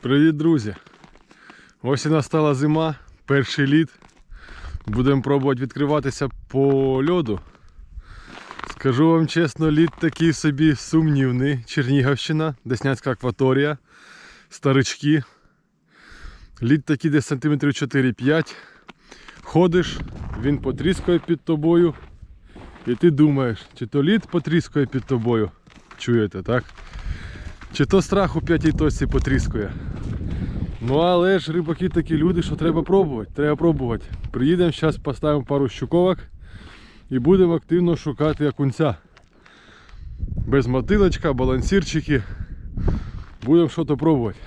Привіт, друзі! Ось і настала зима, перший лід. Будемо пробувати відкриватися по льоду. Скажу вам чесно, лід такий собі сумнівний. Чернігівщина, Деснянська акваторія, старички. Лід такий десь сантиметрів 4-5. Ходиш, він потріскує під тобою. І ти думаєш, чи то лід потріскує під тобою. Чуєте, так? Чи то страх у п'ятій точці потріскує. Ну але ж рибаки такі люди, що треба пробувати. Треба пробувати. Приїдемо, зараз поставимо пару щуковок і будемо активно шукати окунця. Без мотилочка, балансірчики. Будемо щось пробувати.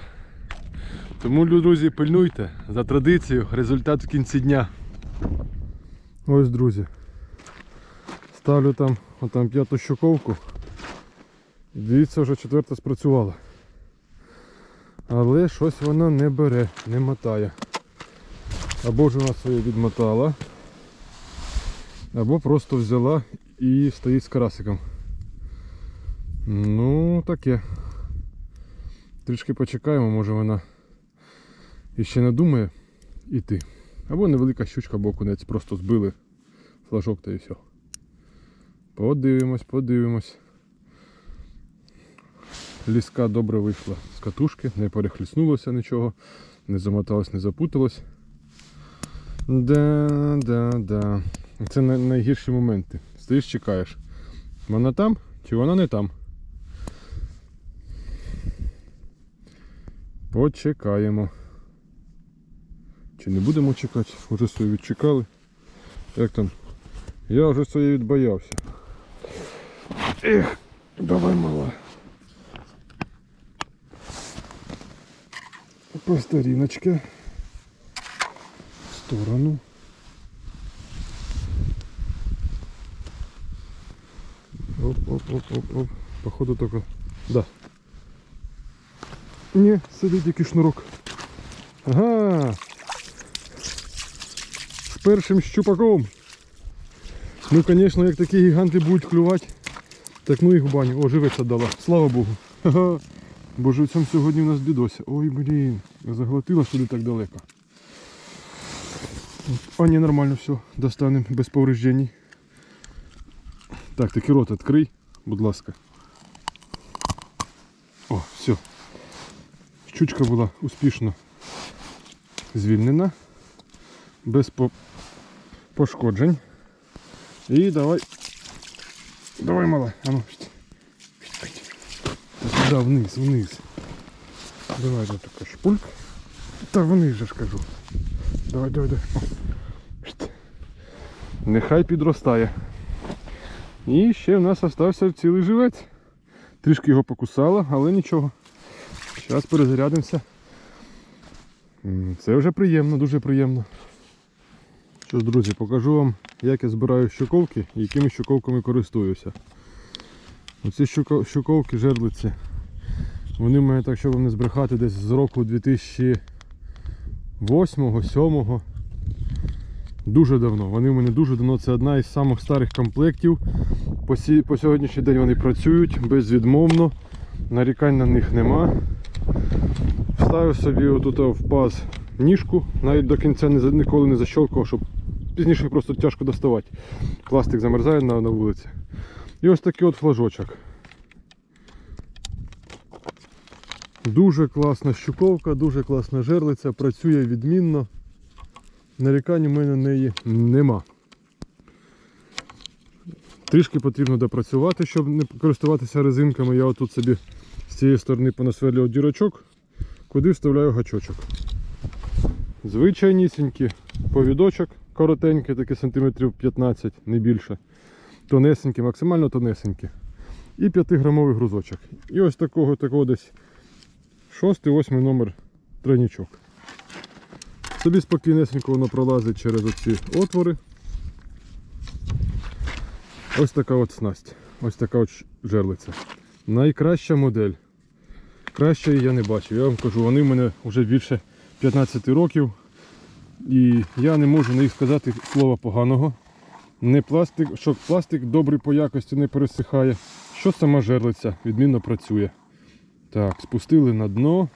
Тому, друзі, пильнуйте за традицією, результат в кінці дня. Ось, друзі. Ставлю там, отам п'яту щуковку. Дивіться, вже четверта спрацювала. Але щось вона не бере, не мотає. Або ж вона своє відмотала, або просто взяла і стоїть з карасиком. Ну, таке. Трішки почекаємо, може вона іще не думає іти. Або невелика щучка, або кунець, просто збили флажок та і все. Подивимось, подивимось. Ліска добре вийшла з катушки, не перехліснулося нічого, не замоталось, не запуталось. Да, да, да. Це найгірші моменти. Стоїш, чекаєш. Вона там чи вона не там? Почекаємо. Чи не будемо чекати? Уже свою відчекали. Як там? Я вже своє відбоявся. Ех, давай мала. По стариночке. В сторону. Оп, оп, оп, оп, оп. Походу только. Да. Не, сидить який шнурок. Ага. З першим щупаком. Ну, звісно, як такі гіганти будуть клювати, так ну їх в баню. О, живець дала. Слава Богу. Ха-ха. Бо сьогодні у нас бідося. Ой, блін, заглотила сюди так далеко. А ні, нормально все, достанемо без повреждень. Так, таки рот відкрий, будь ласка. О, все. Щучка була успішно звільнена, без по- пошкоджень. І давай. Давай, мала. А ну. Да, вниз, вниз. Давай тут така шпульк. Та вниз же ж кажу. Давай, давай, давай. Нехай підростає. І ще в нас залишився цілий живець. Трішки його покусало, але нічого. Зараз перезарядимося. Це вже приємно, дуже приємно. Що ж, друзі, покажу вам, як я збираю щуковки і якими щуковками користуюся. Оці щуко- щуковки жерлиці. Вони в мене так, щоб не збрехати, десь з року 2008-2007. Дуже давно. Вони в мене дуже давно. Це одна із самих старих комплектів. По, сі... по сьогоднішній день вони працюють безвідмовно. Нарікань на них нема. Вставив собі отут в паз ніжку, навіть до кінця ніколи не защолкував, щоб пізніше просто тяжко доставати. Пластик замерзає на, на вулиці. І ось такий от флажочок. Дуже класна щуковка, дуже класна жерлиця, працює відмінно. Нарікань у мене неї нема. Трішки потрібно допрацювати, щоб не користуватися резинками. Я отут собі з цієї сторони понасверлював дірочок, куди вставляю гачочок. Звичайнісінький повідочок, коротенький, такий сантиметрів 15, не більше. Тонесенький, максимально тонесенький. І 5-грамовий грузочок. І ось такого такого десь шостий, восьмий номер тройничок. Собі спокійнесенько воно пролазить через оці отвори. Ось така от снасть. Ось така от жерлиця. Найкраща модель. Кращої я не бачив. Я вам кажу, вони в мене вже більше 15 років. І я не можу на їх сказати слова поганого. Не пластик, що пластик добрий по якості не пересихає. Що сама жерлиця відмінно працює. Так, спустили на дно.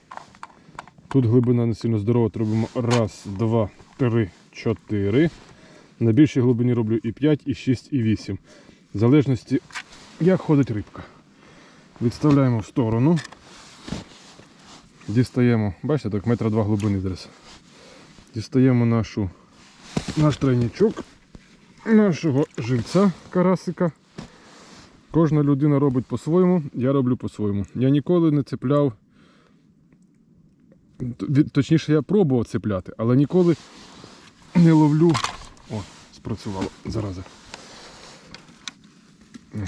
Тут глибина не сильно здорова, робимо раз, два, три, чотири. На більшій глибині роблю і 5, і 6, і 8. В залежності, як ходить рибка. Відставляємо в сторону. Дістаємо, бачите, так метра два глибини зараз. Дістаємо нашу, наш тройничок, нашого живця карасика. Кожна людина робить по-своєму, я роблю по-своєму. Я ніколи не цепляв. Точніше, я пробував цепляти, але ніколи не ловлю. О, спрацювало зараза.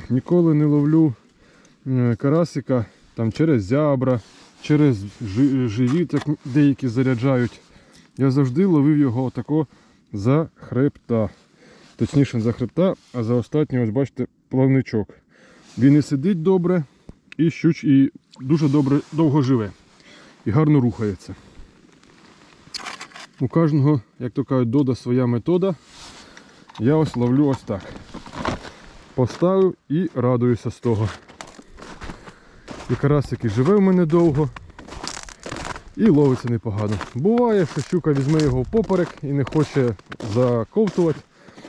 Ніколи не ловлю е, карасика там через зябра, через живіт, як деякі заряджають. Я завжди ловив його отако за хребта. Точніше, за хребта, а за останній, ось бачите, плавничок. Він і сидить добре, і щуч, і дуже добре довго живе. І гарно рухається. У кожного, як то кажуть, дода своя метода. Я ось ловлю ось так. Поставив і радуюся з того. І карасик живе в мене довго. І ловиться непогано. Буває, що щука візьме його в поперек і не хоче заковтувати.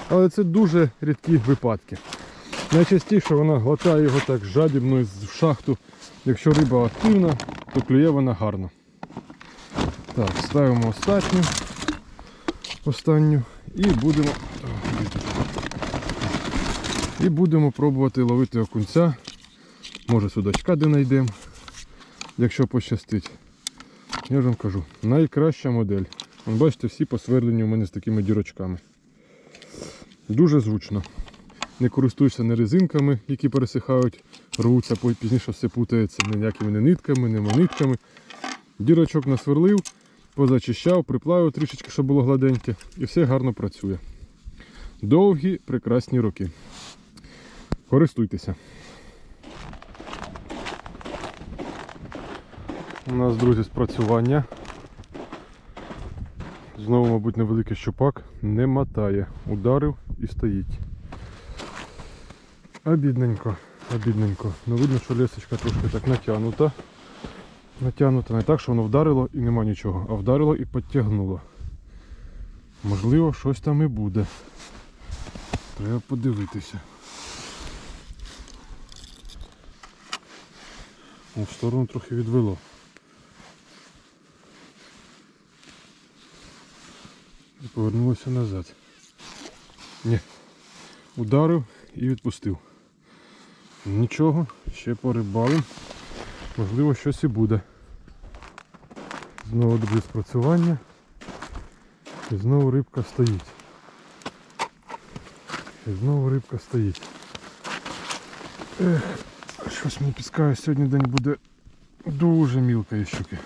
Але це дуже рідкі випадки. Найчастіше вона глотає його так жадібно в шахту. Якщо риба активна, то клює вона гарно. Так, ставимо останню. Останню і будемо. І будемо пробувати ловити окунця. Може судачка де знайдемо, якщо пощастить. Я ж вам кажу, найкраща модель. Вон, бачите, всі посверлені у мене з такими дірочками. Дуже зручно. Не користуюся не резинками, які пересихають, рвуться, пізніше все путається ніякими не нитками, не монитками. Дірочок насверлив, позачищав, приплавив трішечки, щоб було гладеньке, і все гарно працює. Довгі, прекрасні роки. Користуйтеся. У нас, друзі, спрацювання. Знову, мабуть, невеликий щупак не мотає. Ударив і стоїть. Обідненько, обідненько. Ну видно, що лесочка трошки так натягнута. Натягнута не так, що воно вдарило і нема нічого, а вдарило і підтягнуло. Можливо, щось там і буде. Треба подивитися. О, в сторону трохи відвело. І повернулося назад. Ні. Ударив і відпустив. Нічого, ще порибалим. Можливо, щось і буде. Знову друге спрацювання. І знову рибка стоїть. І знову рибка стоїть. Ех, щось мені піскає, сьогодні день буде дуже мілкої щуки.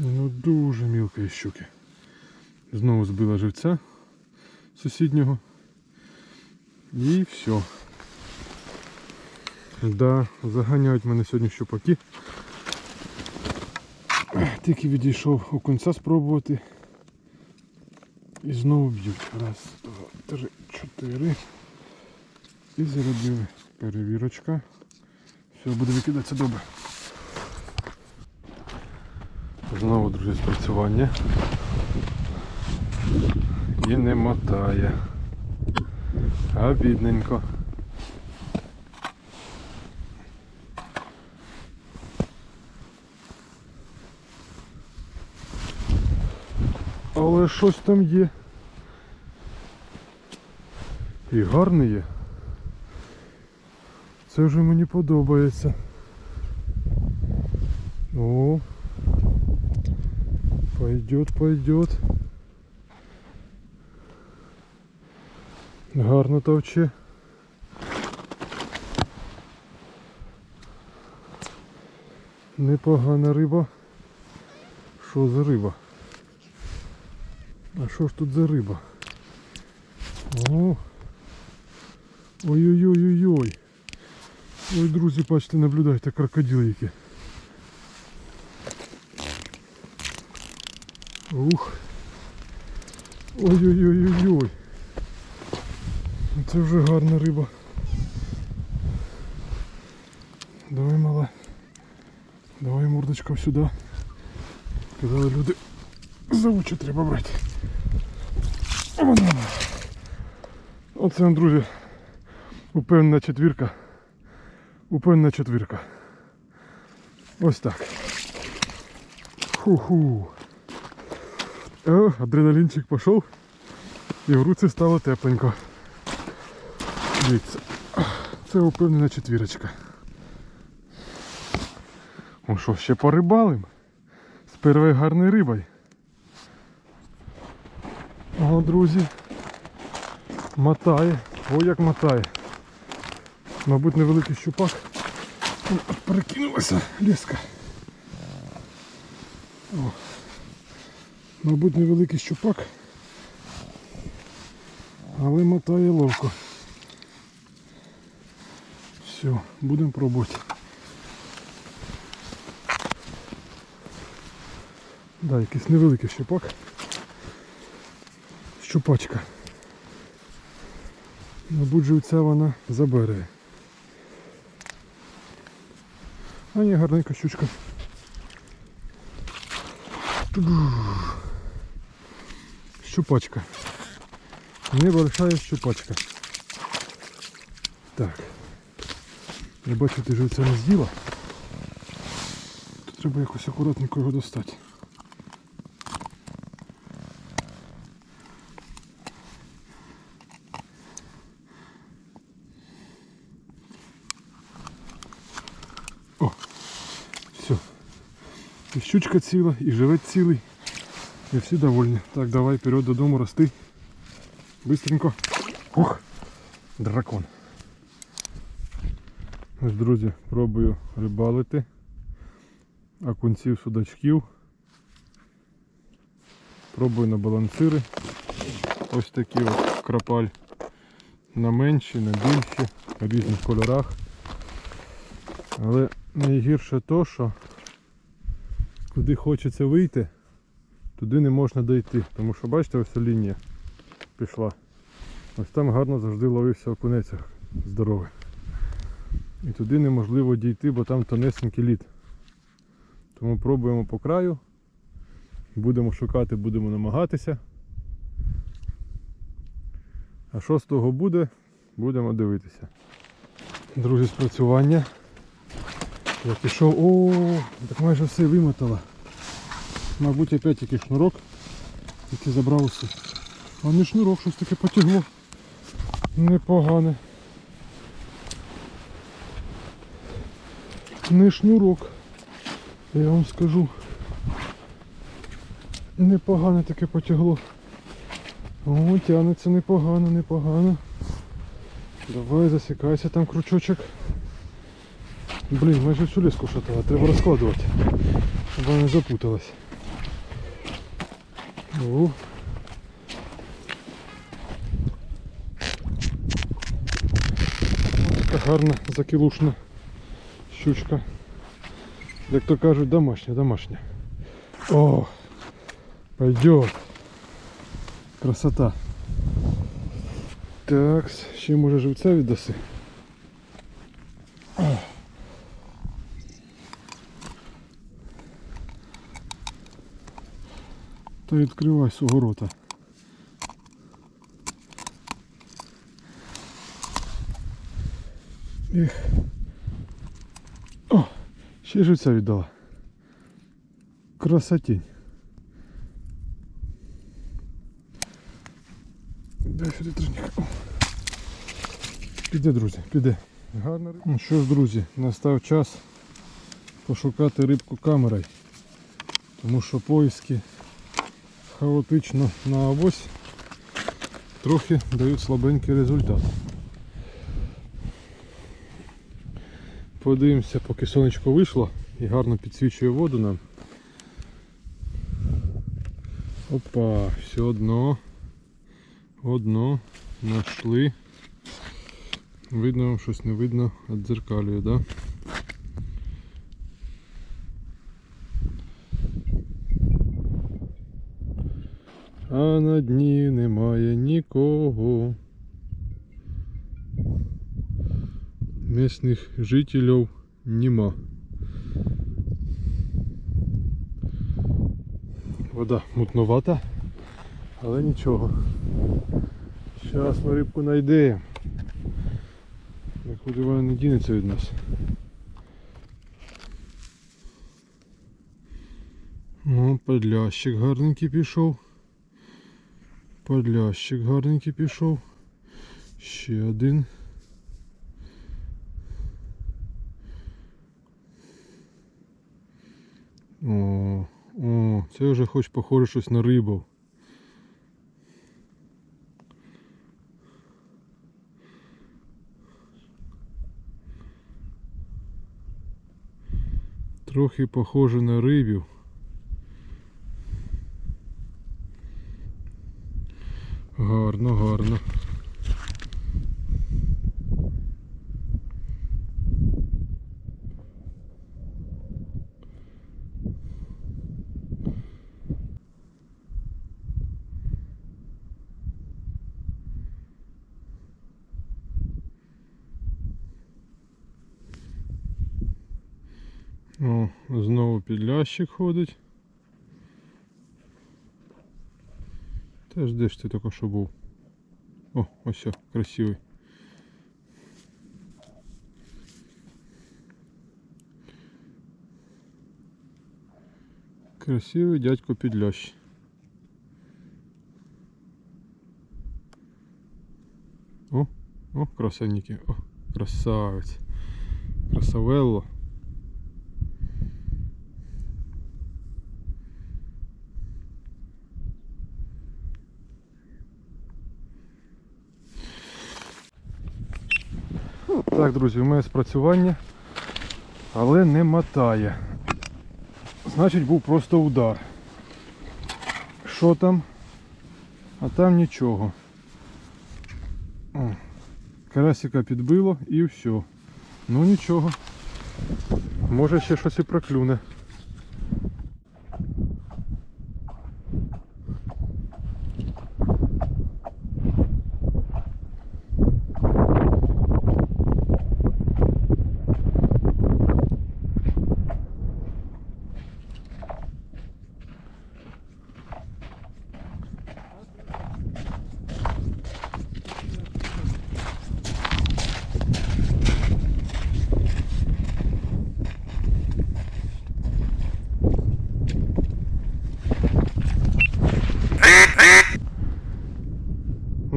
Ну дуже мілкої щуки. Знову збила живця сусіднього. І все. Да, заганяють мене сьогодні щупаки. Тільки відійшов окунця спробувати. І знову б'ють. Раз, два, три, чотири. І заробили перевірочка. Все, буде викидатися добре. Знову, друзі, спрацювання. І не мотає. А бідненько. Але щось там є. І гарний є. Це вже мені подобається. О, пойдет, пойдет. Гарно товче. Непогана риба. Що за риба? А що ж тут за риба? Ой-ой-ой-ой-ой. Ой, друзі, бачите, наблюдайте, крокодил який. Ух. Ой-ой-ой-ой-ой. Це вже гарна риба. Давай, мала. Давай мордочка сюди. Казали люди. Завучу треба брати. Вона. Оце, друзі, упевнена четвірка. Упевнена четвірка. Ось так. Ху-ху. О, адреналінчик пішов. І в руці стало тепленько. Дивіться. Це упевнена четвірочка. Ну що, ще порибалим? З першою гарною рибою. О, друзі. Мотає. О, як мотає. Мабуть, невеликий щупак. Перекинулася леска. О. Мабуть, невеликий щупак. Але мотає ловко. Все, будемо пробувати. Да, якийсь невеликий щупак. Щупачка. Мабуть, живця вона забере. А ні, гарненька щучка. Туду. Щупачка. Небольшая щупачка. Так. Я бачу, ти живця не з'їла. Тут треба якось акуратненько його достати. О, все. І щучка ціла, і живець цілий. І всі довольні. Так, давай вперед додому рости. Быстренько. Ох, дракон. Ось, друзі, пробую рибалити. Окунців судачків. Пробую на балансири. Ось такі от крапаль. На менші, на більші, в різних кольорах. Але найгірше то, що куди хочеться вийти, туди не можна дойти. Тому що бачите, ось лінія пішла. Ось там гарно завжди ловився окунець здоровий. І туди неможливо дійти, бо там тонесенький лід. Тому пробуємо по краю. Будемо шукати, будемо намагатися. А що з того буде, будемо дивитися. Друзі, спрацювання. Я пішов, о, так майже все вимотало. Мабуть, опять якийсь шнурок, який забрав усе. А не шнурок, щось таке потягло. Непогане. Не шнурок. Я вам скажу. Непогане таке потягло. О, тягнеться непогано, непогано. Давай засікайся там крючочок. Блін, майже всю леску шатала, треба розкладувати. Щоб вона не запуталась. Ось Така гарна, закілушна щучка. Як то кажуть, домашня, домашня. О, пойдет. Красота. Так, ще може живця віддаси. Та відкривай свого рота. Ех. О, ще живця віддала. Красотень. Дай сюди. Піде, друзі, піде. Гарно. Ну що ж, друзі, настав час пошукати рибку камерою. Тому що поиски хаотично на авось трохи дають слабенький результат. Подивимося, поки сонечко вийшло і гарно підсвічує воду нам. Опа, все одно. Одно. Нашли. Видно вам щось не видно, віддзеркалює, да? А на дні немає нікого. Місних жителів нема. Вода мутновата, але нічого. Зараз ми рибку знайдемо. Нікуди вона не дінеться від нас. О, подлящик гарненький пішов. Подлящик гарненький пішов. Ще один. О, о, це вже хоч похоже щось на рибу. Трохи похоже на рибів. Гарно, гарно. О, знову підлящик ходить. Теж де ж ти? О, ось що, красивий. Красивий дядько підлящ. О, о, красавники, о, красавець. Красавелло. Так, друзі, у мене спрацювання, але не мотає. Значить був просто удар. Що там? А там нічого. Карасика підбило і все. Ну нічого. Може ще щось і проклюне.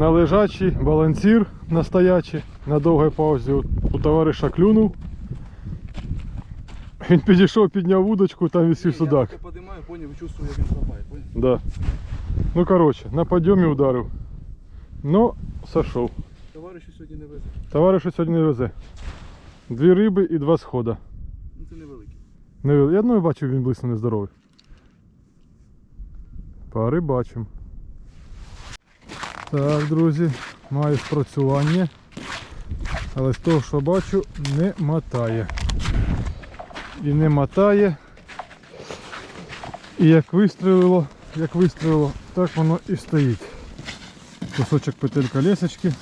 На лежачий балансір настоячий, на довгій паузі у, товариша клюнув. Він підійшов, підняв удочку, там висів судак. Я поднимаю, понял, чувствую, як він хапає, понял? Да. Ну короче, на подйомі ударив. Ну, сошов. Товариші сьогодні не везе. Товаришу сьогодні не везе. Дві риби і два схода. Ну це невеликий. Не, я ну, бачив, він близько нездоровий. Пари бачимо. Так, друзі, маю спрацювання. Але з того, що бачу, не мотає. І не мотає. І як вистрілило, як вистрілило, так воно і стоїть. Кусочок петелька лесочки.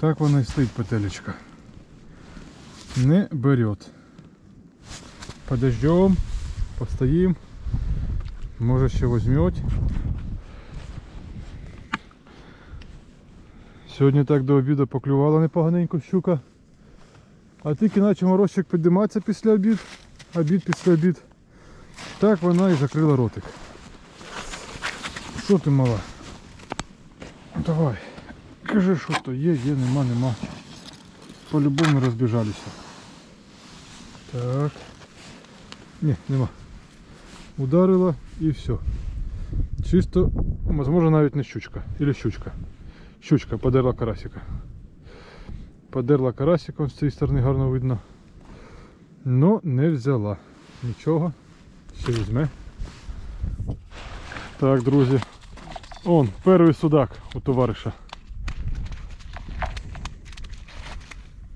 Так воно і стоїть петелечка. Не берет. Подождем, постоим. Може ще возьмет. Сьогодні так до обіду поклювала непоганенько щука. А тільки наче морозчик підійматися після обід. Обід після обід. Так вона і закрила ротик. Що ти мала? Давай. Кажи, що то є, є, нема, нема. По-любому розбіжалися. Так. Ні, нема. Ударила і все. Чисто, можливо, навіть не щучка. Или щучка. Щучка подерла карасика. Подерла карасика, з цієї сторони гарно видно. Но не взяла. Нічого. Ще візьме. Так, друзі. Он, перший судак у товариша.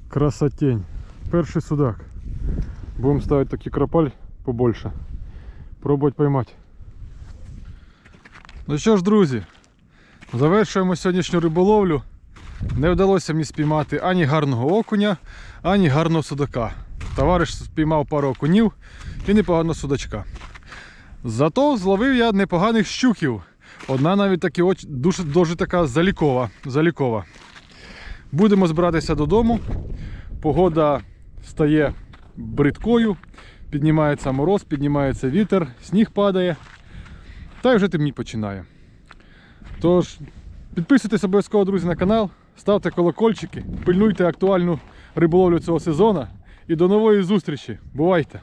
Красотень. Перший судак. Будем ставить такий кропаль побольше. Пробувати поймати. Ну що ж, друзі, завершуємо сьогоднішню риболовлю. Не вдалося мені спіймати ані гарного окуня, ані гарного судака. Товариш спіймав пару окунів і непоганого судачка. Зато зловив я непоганих щуків. Одна навіть таки оч- дуже, дуже така залікова, залікова. Будемо збиратися додому. Погода стає бридкою, піднімається мороз, піднімається вітер, сніг падає. Та й вже темні починає. Тож, підписуйтесь обов'язково, друзі, на канал, ставте колокольчики, пильнуйте актуальну риболовлю цього сезону. І до нової зустрічі. Бувайте!